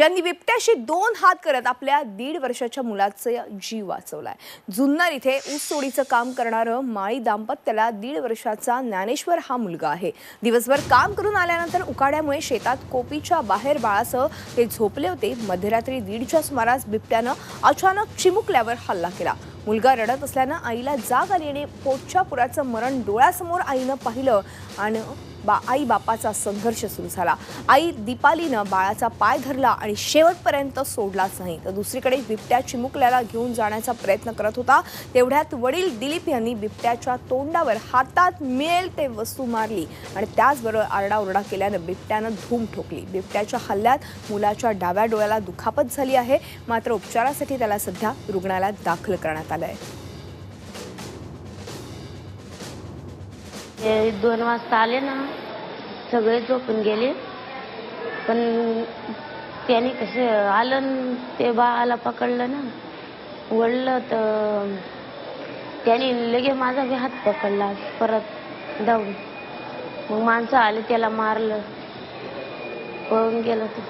ज्यांनी बिबट्याशी दोन हात करत आपल्या दीड वर्षाच्या मुलाचा जीव वाचवलाय. जुन्नर इथे ऊस तोडीचं काम करणारं माळी दाम्पत्याला दीड वर्षाचा ज्ञानेश्वर हा मुलगा आहे. दिवसभर काम करून आल्यानंतर उकाड्यामुळे शेतात कोपीच्या बाहेर बाळासह ते झोपले होते. मध्यरात्री दीडच्या सुमारास बिबट्यानं अचानक चिमुकल्यावर हल्ला केला. मुलगा रडत असल्यानं आईला जाग आली आणि पोटच्या पुराचं मरण डोळ्यासमोर आईनं पाहिलं आणि बा आई बापाचा संघर्ष सुरू झाला. आई दीपालीनं बाळाचा पाय धरला आणि शेवटपर्यंत सोडलाच नाही. तर दुसरीकडे बिबट्या चिमुकल्याला घेऊन जाण्याचा प्रयत्न करत होता. तेवढ्यात वडील दिलीप यांनी बिबट्याच्या तोंडावर हातात मिळेल ते वस्तू मारली आणि त्याचबरोबर आरडाओरडा केल्यानं बिबट्यानं धूम ठोकली. बिबट्याच्या हल्ल्यात मुलाच्या डाव्या डोळ्याला दुखापत झाली आहे. मात्र उपचारासाठी त्याला सध्या रुग्णालयात दाखल करण्यात आलं आहे ते दोन वाजता आले ना सगळे झोपून गेले. पण त्याने कसे आलं न ते बाळाला पकडलं ना वळलं तर त्याने लगे माझा बी हात पकडला परत धावून मग माणसं आले त्याला मारलं पळून गेलं तर